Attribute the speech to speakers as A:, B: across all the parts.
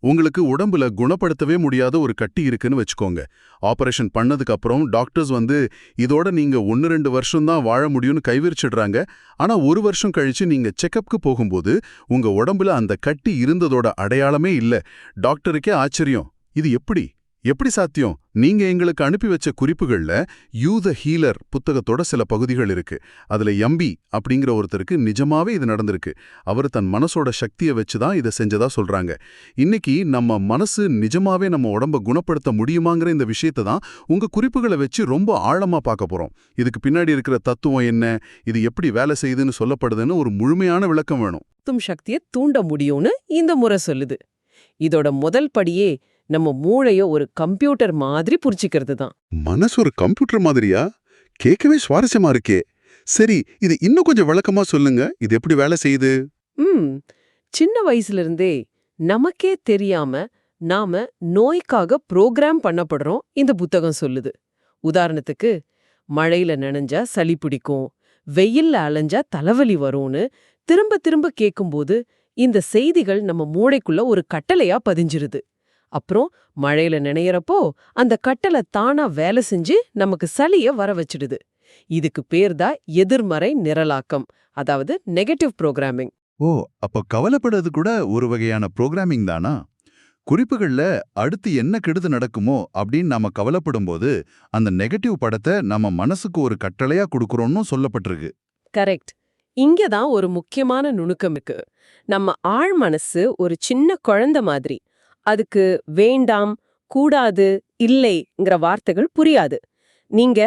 A: உங்களுக்கு உடம்புல குணப்படுத்தவே முடியாத ஒரு கட்டி இருக்குன்னு வச்சுக்கோங்க. ஆபரேஷன் பண்ணதுக்கு அப்புறம் டாக்டர்ஸ் வந்து இதோட நீங்க ஒன்று ரெண்டு வருஷம் தான் வாழ முடியும்னு கைவிரிச்சிடுறாங்க. ஆனா ஒரு வருஷம் கழிச்சு நீங்க செக்கப்க்கு போகும்போது உங்க உடம்புல அந்த கட்டி இருந்ததோட அடையாளமே இல்ல. டாக்டருக்கே ஆச்சரியம். இது எப்படி? எப்படி சாத்தியம்? நீங்க எங்களுக்கு அனுப்பி வச்ச குறிப்புகள்ல யூ த ஹீலர் புத்தகத்தோட சில பகுதிகள் இருக்கு. அதுல எம்பி அப்படிங்கிற ஒருத்தருக்கு நிஜமாவே இது நடந்திருக்கு. அவர் தன் மனசோட சக்தியை வச்சுதான் இதை செஞ்சதா சொல்றாங்க. இன்னைக்கு நம்ம மனசு நிஜமாவே நம்ம உடம்ப குணப்படுத்த முடியுமாங்கிற இந்த விஷயத்தை தான் உங்க குறிப்புகளை வச்சு ரொம்ப ஆழமா பார்க்க போறோம். இதுக்கு பின்னாடி இருக்கிற தத்துவம் என்ன? இது எப்படி வேலை செய்யுதுன்னு சொல்லப்படுதுன்னு ஒரு முழுமையான விளக்கம் வேணும்.
B: தும் சக்தியை தூண்ட முடியும்னு இந்த முறை சொல்லுது. இதோட முதல் படியே நம்ம மூளைய ஒரு கம்ப்யூட்டர் மாதிரி புரிச்சுக்கிறது தான்.
A: மனசு ஒரு கம்ப்யூட்டர் மாதிரியா? கேட்கவே சுவாரஸ்யமா இருக்கே. சரி இது இன்னும் கொஞ்சம் விளக்கமா சொல்லுங்க. இது எப்படி வேலை செய்யுது?
B: ம். சின்ன வயசுல இருந்தே நமக்கே தெரியாம நாம நோய்க்காக ப்ரோக்ராம் பண்ணப்படுறோம் இந்த புத்தகம் சொல்லுது. உதாரணத்துக்கு மழையில நனைஞ்சா சளி பிடிக்கும் வெயில்ல அலைஞ்சா தலைவலி வரும்னு திரும்ப திரும்ப கேட்கும்போது இந்த செய்திகள் நம்ம மூளைக்குள்ள ஒரு கட்டளையா பதிஞ்சிருது. அப்புறம் மழையில நினையறப்போ அந்த கட்டளை தானா வேலை செஞ்சு நமக்கு சளிய வர வச்சிடுது. இதுக்கு பேர் தான் எதிர்மறை நிரலாக்கம் அதாவது நெகட்டிவ் ப்ரோக்ராமிங்.
A: ஓ அப்ப கவலைப்படுறது கூட ஒரு வகையான ப்ரோக்ராமிங் தானா? குறிப்புகள்ல அடுத்து என்ன கெடுது நடக்குமோ அப்படின்னு நாம கவலைப்படும்போது அந்த நெகட்டிவ் படத்தை நம்ம மனசுக்கு ஒரு கட்டளையா கொடுக்கறோம்னு சொல்லப்பட்டிருக்கு.
B: கரெக்ட். இங்க தான் ஒரு முக்கியமான நுணுக்கம் இருக்கு. நம்ம ஆழ் மனசு ஒரு சின்ன குழந்தை மாதிரி அதுக்கு வேண்டாம் கூடாது இல்லைங்கிற வார்த்தைகள் புரியாது. நீங்க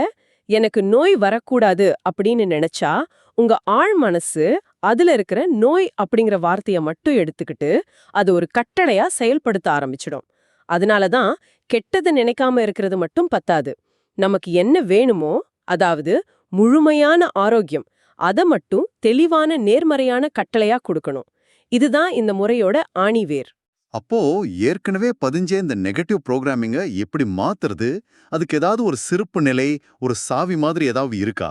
B: எனக்கு நோய் வரக்கூடாது அப்படின்னு நினைச்சா உங்க ஆழ் மனசு அதுல இருக்கிற நோய் அப்படிங்கிற வார்த்தைய மட்டும் எடுத்துக்கிட்டு அது ஒரு கட்டளையா செயல்படுத்த ஆரம்பிச்சிடும். அதனால தான் கெட்டது நினைக்காம இருக்கிறது மட்டும் பத்தாது. நமக்கு என்ன வேணுமோ அதாவது முழுமையான ஆரோக்கியம் அத மட்டும் தெளிவான நேர்மறையான கட்டளையா கொடுக்கணும். இதுதான் இந்த முறையோட ஆணிவேர்.
A: அப்போ ஏற்கனவே பதிஞ்ச இந்த நெகட்டிவ் ப்ரோக்ராமிங்கை எப்படி மாத்துறது? அதுக்கு ஏதாவது ஒரு சிறப்பு நிலை ஒரு சாவி மாதிரி ஏதாவது இருக்கா?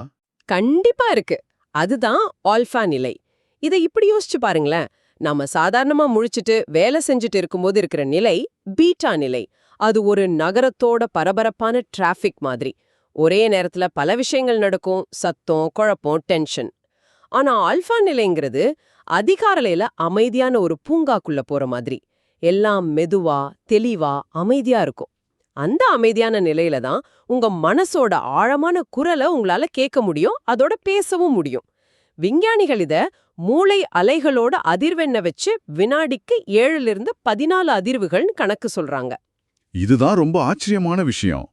B: கண்டிப்பா இருக்கு. அதுதான் ஆல்ஃபா நிலை. இதை இப்படி யோசிச்சு பாருங்களேன். நாம சாதாரணமா முழிச்சிட்டு வேலை செஞ்சுட்டு இருக்கும்போது இருக்கிற நிலை பீட்டா நிலை. அது ஒரு நகரத்தோட பரபரப்பான டிராஃபிக் மாதிரி. ஒரே நேரத்துல பல விஷயங்கள் நடக்கும். சத்தம் குழப்பம் டென்ஷன் ஆனா ஆல்ஃபா நிலைங்கிறது அதிகாரலையில அமைதியான ஒரு பூங்காக்குள்ள போற மாதிரி. எல்லாம் மெதுவா தெளிவா அமைதியா இருக்கும். அந்த அமைதியான நிலையில தான் உங்க மனசோட ஆழமான குரலை உங்களால கேட்க முடியும் அதோட பேசவும் முடியும். விஞ்ஞானிகள் இத மூளை அலைகளோட அதிர்வெண்ண வச்சு வினாடிக்கு ஏழுல இருந்து பதினாலு அதிர்வுகள்னு கணக்கு சொல்றாங்க.
A: இதுதான் ரொம்ப ஆச்சரியமான விஷயம்.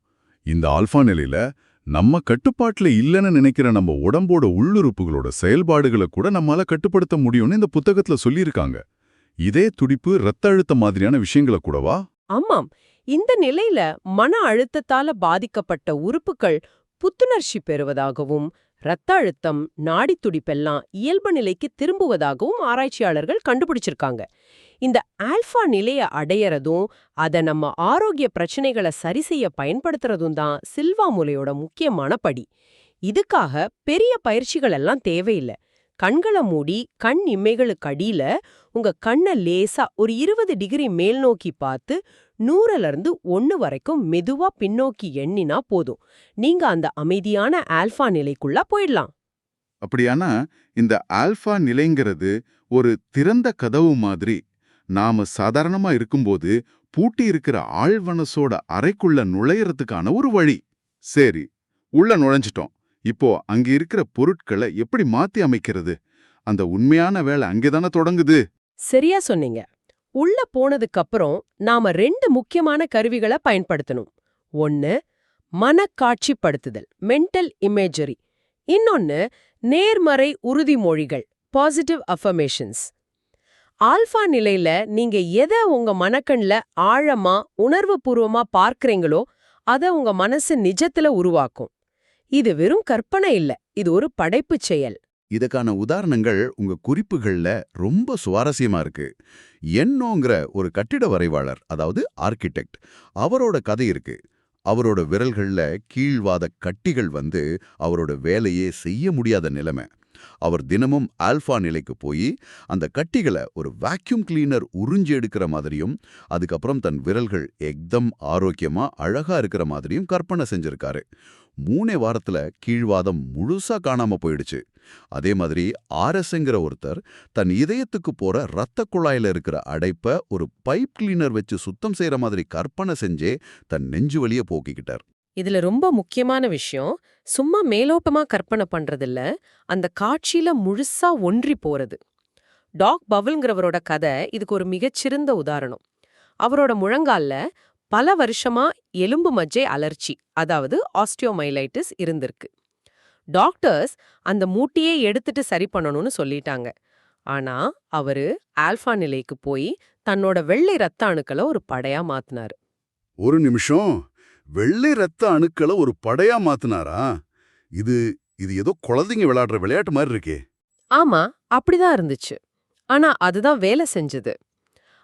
A: இந்த ஆல்பா நிலையில நம்ம கட்டுப்பாட்டுல இல்லைன்னு நினைக்கிற நம்ம உடம்போட உள்ளுறுப்புகளோட செயல்பாடுகளை கூட நம்மால கட்டுப்படுத்த முடியும்னு இந்த புத்தகத்துல சொல்லியிருக்காங்க. இதே துடிப்பு இரத்த அழுத்த மாதிரியான விஷயங்களை கூடவா?
B: ஆமாம். இந்த நிலையில மன அழுத்தத்தால பாதிக்கப்பட்ட உறுப்புகள் புத்துணர்ச்சி பெறுவதாகவும் இரத்த அழுத்தம் நாடி துடிப்பெல்லாம் இயல்பு நிலைக்கு திரும்புவதாகவும் ஆராய்ச்சியாளர்கள் கண்டுபிடிச்சிருக்காங்க. இந்த ஆல்பா நிலைய அடையறதும் அத நம்ம ஆரோக்கிய பிரச்சனைகளை சரி செய்ய பயன்படுத்துறதும் தான் சில்வா மூலையோட முக்கியமான படி. இதுக்காக பெரிய பயிற்சிகள் எல்லாம் தேவையில்லை. கண்களை மூடி கண் இமைகளுக்கு அடியில உங்க கண்ணை லேசா ஒரு இருபது டிகிரி மேல் நோக்கி பார்த்து நூறுல இருந்து ஒன்னு வரைக்கும் மெதுவா பின்னோக்கி எண்ணினா போதும். நீங்க அந்த அமைதியான ஆல்பா நிலைக்குள்ள போயிடலாம்.
A: அப்படியானா இந்த ஆல்பா நிலைங்கிறது ஒரு திறந்த கதவு மாதிரி. நாம சாதாரணமா இருக்கும்போது பூட்டி இருக்கிற ஆழ்வனசோட அறைக்குள்ள நுழையறதுக்கான ஒரு வழி. சரி உள்ள நுழைஞ்சிட்டோம். இப்போ அங்க இருக்கிற பொருட்களை எப்படி மாத்தி அமைக்கிறது? அந்த உண்மையான வேலை அங்கேதானே தொடங்குது?
B: சரியா சொன்னீங்க. உள்ள போனதுக்கு அப்புறம் நாம ரெண்டு முக்கியமான கருவிகளை பயன்படுத்தணும். ஒன்னு மனக்காட்சிப்படுத்துதல் மென்டல் இமேஜரி இன்னொன்னு நேர்மறை உறுதிமொழிகள் பாசிட்டிவ் அஃபர்மேஷன்ஸ் ஆல்பா நிலையில நீங்க எதை உங்க மனக்கண்ல ஆழமா உணர்வுபூர்வமா பார்க்கறீங்களோ அத உங்க மனசு நிஜத்துல உருவாக்கும். இது வெறும் கற்பனை இல்ல இது ஒரு படைப்புச் செயல்.
A: இதுக்கான உதாரணங்கள் உங்க குறிப்புகள்ல ரொம்ப சுவாரஸ்யமா இருக்கு. என்னோங்கிற ஒரு கட்டிட வரைவாளர் அதாவது ஆர்கிடெக்ட் அவரோட கதை இருக்கு. அவரோட விரல்கள்ல கீழ்வாத கட்டிகள் வந்து அவரோட வேலையே செய்ய முடியாத நிலைமை.
C: அவர் தினமும் ஆல்ஃபா நிலைக்கு போய் அந்த கட்டிகளை ஒரு வாக்யூம் கிளீனர் உறிஞ்சி எடுக்கிற மாதிரியும் அதுக்கப்புறம் தன் விரல்கள் எக்தம் ஆரோக்கியமா அழகா இருக்கிற மாதிரியும் கற்பனை செஞ்சிருக்காரு. மூணே வாரத்துல கீழ்வாதம் முழுசா காணாம போயிடுச்சு. அதே மாதிரி ஆர்எஸ்ங்கிற ஒருத்தர் தன் இதயத்துக்கு போற ரத்த குழாயில இருக்கிற அடைப்ப ஒரு பைப் கிளீனர் வச்சு சுத்தம் செய்யற மாதிரி கற்பனை செஞ்சே தன் நெஞ்சு வலிய போக்கிக்கிட்டார்.
B: இதுல ரொம்ப முக்கியமான விஷயம் சும்மா மேலோப்பமா கற்பனை பண்றதில்ல அந்த காட்சியில முழுசா ஒன்றி போறது. டாக் பவல்ங்கிறவரோட கதை இதுக்கு ஒரு மிகச்சிறந்த உதாரணம். அவரோட முழங்கால்ல பல வருஷமா எலும்பு மஜ்ஜை அலர்ச்சி அதாவது ஆஸ்டியோமைலைட்டிஸ் இருந்திருக்கு. டாக்டர்ஸ் அந்த மூட்டியே எடுத்துட்டு சரி பண்ணணும்னு சொல்லிட்டாங்க. ஆனா அவரு ஆல்பா நிலைக்கு போய் தன்னோட வெள்ளை ரத்த அணுக்களை ஒரு படையா மாத்தினாரு.
A: ஒரு நிமிஷம். வெள்ளை ரத்த அணுக்களை ஒரு படையா மாத்துனாரா? இது இது ஏதோ குழந்தைங்க விளையாடுற விளையாட்டு மாதிரி இருக்கே.
B: ஆமா அப்படிதான் இருந்துச்சு. ஆனா அதுதான் வேலை செஞ்சது.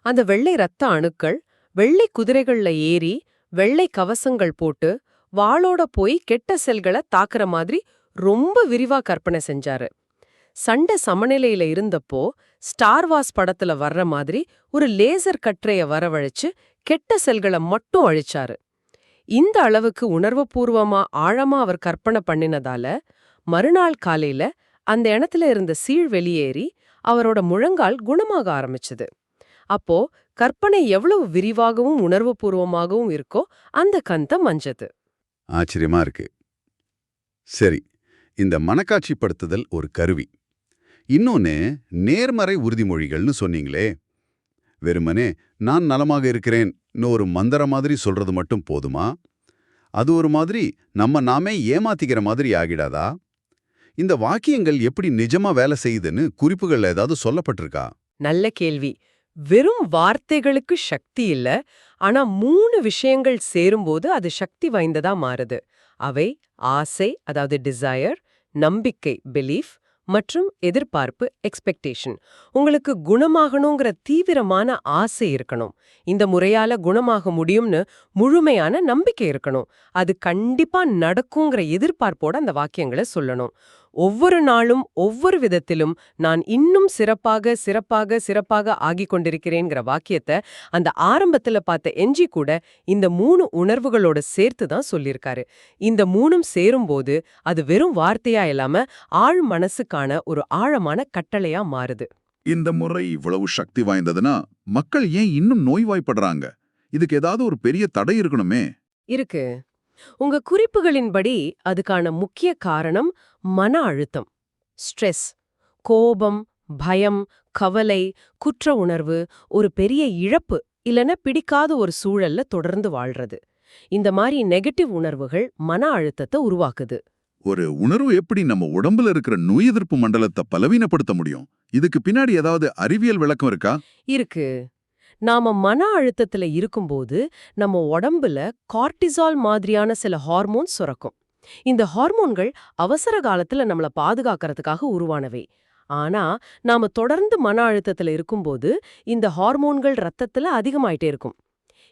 B: அந்த வெள்ளை ரத்த அணுக்கள் வெள்ளை குதிரைகள்ல ஏறி வெள்ளை கவசங்கள் போட்டு வாளோட போய் கெட்ட செல்களை தாக்குற மாதிரி ரொம்ப விரிவா கற்பனை செஞ்சாரு. சண்டை சமநிலையில இருந்தப்போ ஸ்டார் வாஸ் படத்துல வர்ற மாதிரி ஒரு லேசர் கற்றைய வரவழைச்சு கெட்ட செல்களை மட்டும் அழிச்சாரு. இந்த அளவுக்கு உணர்வுபூர்வமா ஆழமா அவர் கற்பனை பண்ணினதால மறுநாள் காலையில அந்த இடத்துல இருந்த சீழ் வெளியேறி அவரோட முழங்கால் குணமாக ஆரம்பிச்சது. அப்போ கற்பனை எவ்வளவு விரிவாகவும் உணர்வுபூர்வமாகவும் இருக்கோ அந்த கந்தம் மஞ்சது.
A: ஆச்சரியமா இருக்கு. சரி இந்த மனக்காட்சிப்படுத்துதல் ஒரு கருவி. இன்னொன்னு நேர்மறை உறுதிமொழிகள்னு சொன்னீங்களே. வெறுமனே நான் நலமாக இருக்கிறேன்னு ஒரு மந்திர மாதிரி சொல்றது மட்டும் போதுமா? அது ஒரு மாதிரி நம்ம நாமே ஏமாத்திக்கிற மாதிரி ஆகிடாதா? இந்த வாக்கியங்கள் எப்படி நிஜமா வேலை செய்யுதுன்னு குறிப்புகள்ல ஏதாவது சொல்லப்பட்டிருக்கா?
B: நல்ல கேள்வி. வெறும் வார்த்தைகளுக்கு சக்தி இல்ல. ஆனா மூணு விஷயங்கள் சேரும்போது அது சக்தி வாய்ந்ததா மாறுது. அவை ஆசை அதாவது டிசையர் நம்பிக்கை பிலீஃப் மற்றும் எதிர்பார்ப்பு எக்ஸ்பெக்டேஷன் உங்களுக்கு குணமாகணுங்கிற தீவிரமான ஆசை இருக்கணும். இந்த முறையால குணமாக முடியும்னு முழுமையான நம்பிக்கை இருக்கணும். அது கண்டிப்பா நடக்குங்கிற எதிர்பார்ப்போட அந்த வாக்கியங்களை சொல்லணும். ஒவ்வொரு நாளும் ஒவ்வொரு விதத்திலும் நான் இன்னும் சிறப்பாக சிறப்பாக சிறப்பாக ஆகிக் கொண்டிருக்கிறேங்கிற வாக்கியத்தை அந்த ஆரம்பத்துல பார்த்த எஞ்சி கூட இந்த மூணு உணர்வுகளோட சேர்த்து தான் சொல்லியிருக்காரு. இந்த மூணும் சேரும்போது அது வெறும் வார்த்தையா இல்லாம ஆழ் மனசுக்கான ஒரு ஆழமான கட்டளையா மாறுது.
D: இந்த முறை இவ்வளவு சக்தி வாய்ந்ததுன்னா மக்கள் ஏன் இன்னும் நோய்வாய்ப்படுறாங்க? இதுக்கு ஏதாவது ஒரு பெரிய தடை இருக்கணுமே.
B: இருக்கு. உங்க குறிப்புகளின்படி அதுக்கான முக்கிய காரணம் மன அழுத்தம். ஸ்ட்ரெஸ் கோபம் பயம் கவலை குற்ற உணர்வு ஒரு பெரிய இழப்பு இல்லனா பிடிக்காத ஒரு சூழல்ல தொடர்ந்து வாழ்றது. இந்த மாதிரி நெகட்டிவ் உணர்வுகள் மன அழுத்தத்தை உருவாக்குது.
D: ஒரு உணர்வு எப்படி நம்ம உடம்புல இருக்கிற நோய் எதிர்ப்பு மண்டலத்தை பலவீனப்படுத்த முடியும்? இதுக்கு பின்னாடி ஏதாவது அறிவியல் விளக்கம் இருக்கா?
B: இருக்கு. நாம மன அழுத்தத்துல இருக்கும்போது நம்ம உடம்புல கார்டிசால் மாதிரியான சில ஹார்மோன்ஸ் சுரக்கும். இந்த ஹார்மோன்கள் அவசர காலத்துல நம்மள பாதுகாக்கறதுக்காக உருவானவை. ஆனா நாம தொடர்ந்து மன அழுத்தத்துல இருக்கும்போது இந்த ஹார்மோன்கள் ரத்தத்துல அதிகமாயிட்டே இருக்கும்.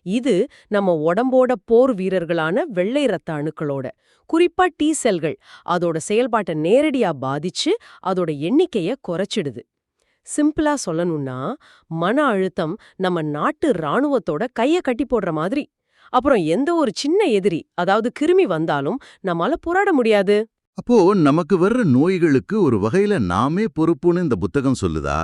B: இது நம்ம உடம்போட போர் வீரர்களான வெள்ளை ரத்த அணுக்களோட குறிப்பா டி செல்கள் அதோட செயல்பாட்டை நேரடியா பாதிச்சு அதோட எண்ணிக்கைய குறைச்சிடுது. சிம்பிளா சொல்லணும்னா மன அழுத்தம் நம்ம நாட்டு ராணுவத்தோட கைய கட்டி போடுற மாதிரி. அப்புறம் எந்த ஒரு சின்ன எதிரி அதாவது கிருமி வந்தாலும் நம்மால போராட முடியாது.
C: அப்போ நமக்கு வர்ற நோய்களுக்கு ஒரு வகையில நாமே பொறுப்புன்னு இந்த புத்தகம் சொல்லுதா?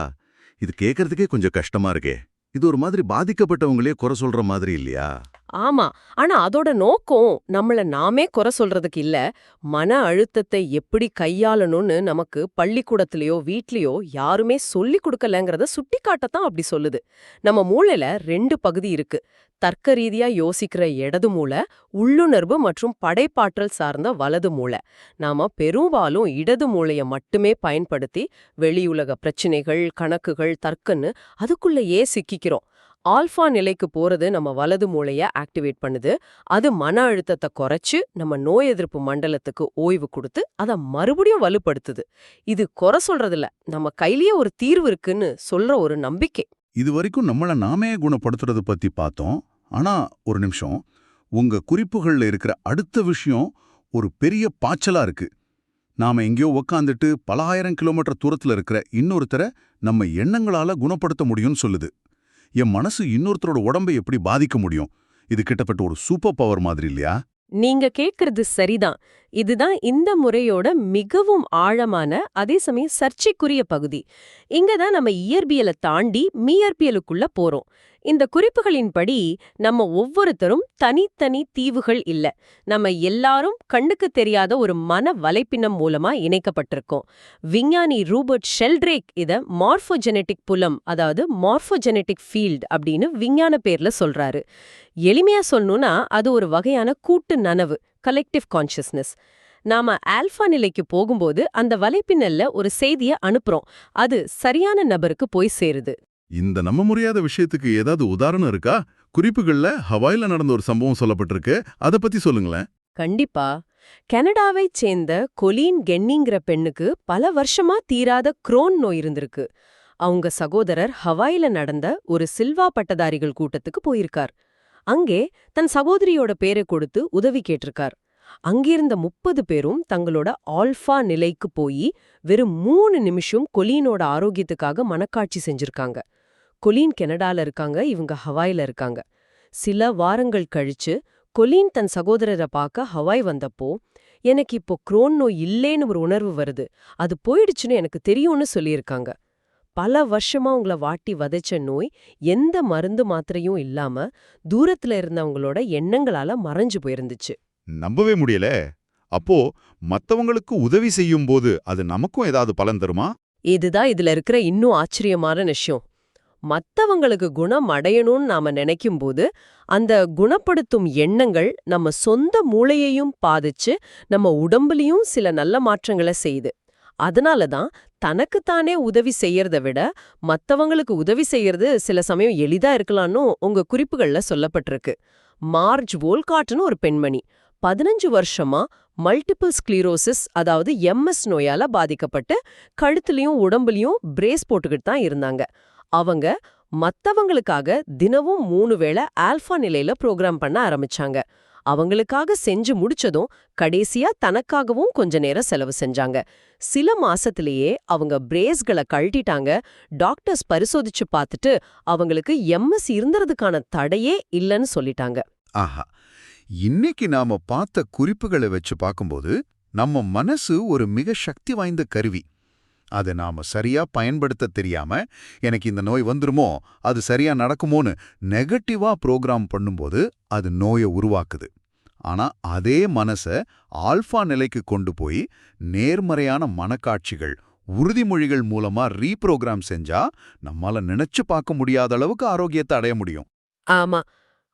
C: இது கேட்கறதுக்கே கொஞ்சம் கஷ்டமா இருக்கே. இது ஒரு மாதிரி பாதிக்கப்பட்டவங்களே குறை சொல்ற மாதிரி இல்லையா?
B: ஆமா ஆனா அதோட நோக்கம் நம்மள நாமே குறை சொல்றதுக்கு இல்ல. மன அழுத்தத்தை எப்படி கையாளணும்னு நமக்கு பள்ளிக்கூடத்திலயோ வீட்லயோ யாருமே சொல்லி கொடுக்கலங்கிறத சுட்டி காட்டத்தான் அப்படி சொல்லுது. நம்ம மூளையில ரெண்டு பகுதி இருக்கு. தர்க்க ரீதியா யோசிக்கிற இடது மூளை உள்ளுணர்வு மற்றும் படைப்பாற்றல் சார்ந்த வலது மூளை. நாம பெரும்பாலும் இடது மூளைய மட்டுமே பயன்படுத்தி வெளியுலக பிரச்சனைகள் கணக்குகள் தர்க்கன்னு அதுக்குள்ளேயே சிக்கிக்கிறோம். ஆல்ஃபா நிலைக்கு போறது நம்ம வலது மூளைய ஆக்டிவேட் பண்ணுது. அது மன அழுத்தத்தை குறைச்சு நம்ம நோய் எதிர்ப்பு மண்டலத்துக்கு ஓய்வு கொடுத்து அதை மறுபடியும் வலுப்படுத்துது. இது குறை சொல்றதில்ல. நம்ம கையிலேயே ஒரு தீர்வு இருக்குன்னு சொல்ற ஒரு நம்பிக்கை.
D: இது வரைக்கும் நம்மள நாமே குணப்படுத்துறது பத்தி பார்த்தோம். ஆனா ஒரு நிமிஷம். உங்க குறிப்புகள்ல இருக்கிற அடுத்த விஷயம் ஒரு பெரிய பாய்ச்சலா இருக்கு.
A: நாம எங்கேயோ உக்காந்துட்டு பல ஆயிரம் கிலோமீட்டர் தூரத்துல இருக்கிற இன்னொருத்தரை நம்ம எண்ணங்களால குணப்படுத்த முடியும்னு சொல்லுது. என் மனசு இன்னொருத்தரோட உடம்பை எப்படி பாதிக்க முடியும்? இது கிட்டத்தட்ட ஒரு சூப்பர் பவர் மாதிரி இல்லையா?
B: நீங்க கேக்குறது சரிதான். இதுதான் இந்த முறையோட மிகவும் ஆழமான அதே சமயம் சர்ச்சைக்குரிய பகுதி. இங்க தான் நம்ம இயற்பியலை தாண்டி மீயற்பியலுக்குள்ள போறோம். இந்த குறிப்புகளின்படி நம்ம ஒவ்வொருத்தரும் தனித்தனி தீவுகள் இல்ல. நம்ம எல்லாரும் கண்ணுக்கு தெரியாத ஒரு மன வலைப்பினம் மூலமா இணைக்கப்பட்டிருக்கோம். விஞ்ஞானி ரூபர்ட் ஷெல்ட்ரேக் இத மார்ஃபோஜெனெட்டிக் புலம் அதாவது மார்ஃபோஜெனெட்டிக் ஃபீல்ட் அப்படின்னு விஞ்ஞான பேர்ல சொல்றாரு. எளிமையா சொல்லணும்னா அது ஒரு வகையான கூட்டு நனவு. கலெக்டிவ் கான்ஷியஸ்னஸ் நாம ஆல்ஃபா நிலைக்கு போகும்போது அந்த வலைப்பின்னல்ல ஒரு செய்திய அனுப்புறோம். அது சரியான நபருக்கு போய் சேருது.
A: இந்த நம்ப முடியாத விஷயத்துக்கு ஏதாவது உதாரணம் இருக்கா? குறிப்புகள்ல ஹவாயில நடந்த ஒரு சம்பவம் சொல்லப்பட்டிருக்கு. அத பத்தி சொல்லுங்களேன்.
B: கண்டிப்பா. கனடாவைச் சேர்ந்த கொலீன் கென்னிங்கிற பெண்ணுக்கு பல வருஷமா தீராத குரோன் நோய் இருந்திருக்கு. அவங்க சகோதரர் ஹவாயில நடந்த ஒரு சில்வா பட்டதாரிகள் கூட்டத்துக்கு போயிருக்கார். அங்கே தன் சகோதரியோட பேரை கொடுத்து உதவி கேட்டிருக்கார். அங்கிருந்த முப்பது பேரும் தங்களோட ஆல்ஃபா நிலைக்கு போய் வெறும் மூணு நிமிஷம் கொலீனோட ஆரோக்கியத்துக்காக மனக்காட்சி செஞ்சிருக்காங்க. கொலீன் கெனடால இருக்காங்க இவங்க ஹவாயில இருக்காங்க. சில வாரங்கள் கழிச்சு கொலீன் தன் சகோதரரை பார்க்க ஹவாய் வந்தப்போ எனக்கு இப்போ குரோன் நோய் இல்லேன்னு ஒரு உணர்வு வருது. அது போயிடுச்சுன்னு எனக்கு தெரியும்னு சொல்லியிருக்காங்க. பல வருஷமா உங்கள வாட்டி வதைச்ச நோய் எந்த மருந்து மாத்திரையும் இல்லாம தூரத்துல இருந்தவங்களோட எண்ணங்களால மறைஞ்சு போயிருந்துச்சு.
C: நம்பவே முடியல. அப்போ மத்தவங்களுக்கு உதவி செய்யும் போது அது நமக்கும் ஏதாவது பலன் தருமா?
B: இதுதான் இதுல இருக்கிற இன்னும் ஆச்சரியமான விஷயம். மத்தவங்களுக்கு குணம் அடையணும்னு நாம நினைக்கும்போது அந்த குணப்படுத்தும் எண்ணங்கள் நம்ம சொந்த மூளையையும் பாதிச்சு நம்ம உடம்புலயும் சில நல்ல மாற்றங்களை செய்யுது. அதனால தான் தனக்குத்தானே உதவி செய்யறத விட மத்தவங்களுக்கு உதவி செய்யறது சில சமயம் எளிதா இருக்கலாம்னு உங்க குறிப்புகள்ல சொல்லப்பட்டிருக்கு. மார்ஜ் வோல்காட்னு ஒரு பெண்மணி. பதினஞ்சு வருஷமா மல்டிபிள் ஸ்க்ளீரோசிஸ் அதாவது எம்எஸ் நோயால பாதிக்கப்பட்டு கழுத்துலயும் உடம்புலயும் பிரேஸ் போட்டுக்கிட்டு தான் இருந்தாங்க. அவங்க மத்தவங்களுக்காக தினமும் மூணு வேளை ஆல்ஃபா நிலையில ப்ரோக்ராம் பண்ண ஆரம்பிச்சாங்க. அவங்களுக்காக செஞ்சு முடிச்சதும் கடைசியா தனக்காகவும் கொஞ்ச நேரம் செலவு செஞ்சாங்க. சில மாசத்திலேயே அவங்க பிரேஸ்களை கழட்டிட்டாங்க. டாக்டர்ஸ் பரிசோதிச்சு பார்த்துட்டு அவங்களுக்கு எம்எஸ் இருந்தறதுக்கான தடையே இல்லைன்னு சொல்லிட்டாங்க.
C: ஆஹா. இன்னைக்கு நாம பார்த்த குறிப்புகளை வச்சு பார்க்கும்போது நம்ம மனசு ஒரு மிக சக்தி வாய்ந்த கருவி. அதை நாம சரியா பயன்படுத்த தெரியாம எனக்கு இந்த நோய் வந்துருமோ அது சரியா நடக்குமோன்னு நெகட்டிவா ப்ரோக்ராம் பண்ணும்போது அது நோயை உருவாக்குது. ஆனா அதே மனச ஆல்ஃபா நிலைக்கு கொண்டு போய் நேர்மறையான மனக்காட்சிகள் உறுதிமொழிகள் மூலமா ரீப்ரோக்ராம் செஞ்சா நம்மால நினைச்சு பார்க்க முடியாத அளவுக்கு ஆரோக்கியத்தை அடைய முடியும்.
B: ஆமா.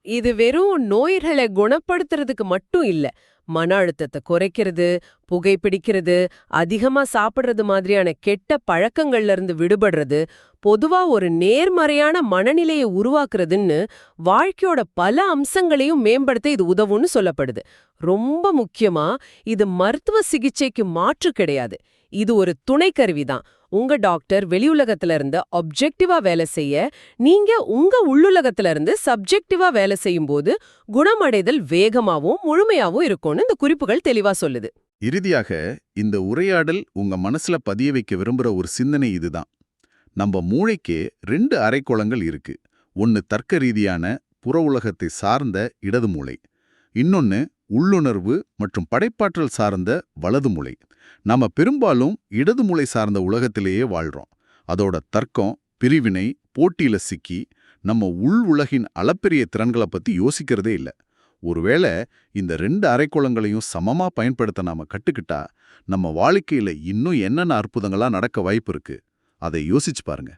B: இது வெறும் நோய்களை குணப்படுத்துறதுக்கு மட்டும் இல்ல. மன அழுத்தத்தை குறைக்கிறது புகைப்பிடிக்கிறது அதிகமா சாப்பிடுறது மாதிரியான கெட்ட பழக்கங்கள்ல இருந்து விடுபடுறது பொதுவா ஒரு நேர்மறையான மனநிலையை உருவாக்குறதுன்னு வாழ்க்கையோட பல அம்சங்களையும் மேம்படுத்த இது உதவும்னு சொல்லப்படுது. ரொம்ப முக்கியமா இது மருத்துவ சிகிச்சைக்கு மாற்று கிடையாது. இது ஒரு துணைக்கருவிதான் உங்க டாக்டர் வெளியுலகத்துல இருந்து ஒப்ஜெக்டிவா வேலை செய்ய நீங்க உங்க உள்ளுலகத்துல இருந்து சப்ஜெக்டிவா வேலை செய்யும்போது குணமடைதல் வேகமாவும் முழுமையாவும் இருக்கும்னு இந்த குறிப்புகள் தெளிவா சொல்லுது.
D: இறுதியாக இந்த உரையாடல் உங்க மனசுல பதிய வைக்க விரும்புற ஒரு சிந்தனை இதுதான். நம்ம மூளைக்கே ரெண்டு அரைக்கோளங்கள் இருக்கு. ஒன்னு தர்க்க ரீதியான புற உலகத்தை சார்ந்த இடது மூளை. இன்னொன்னு உள்ளுணர்வு மற்றும் படைப்பாற்றல் சார்ந்த வலது மூளை. நாம பெரும்பாலும் இடது மூளை சார்ந்த உலகத்திலேயே வாழ்றோம். அதோட தர்க்கம் பிரிவினை போட்டியில சிக்கி நம்ம உள் உலகின் அளப்பெரிய திறன்களை பத்தி யோசிக்கிறதே இல்ல. ஒருவேளை இந்த ரெண்டு அரைக்கோளங்களையும் சமமா பயன்படுத்த நாம கட்டுக்கிட்டா நம்ம வாழ்க்கையில இன்னும் என்னென்ன அற்புதங்களா நடக்க வாய்ப்பு இருக்கு? அதை யோசிச்சு பாருங்க.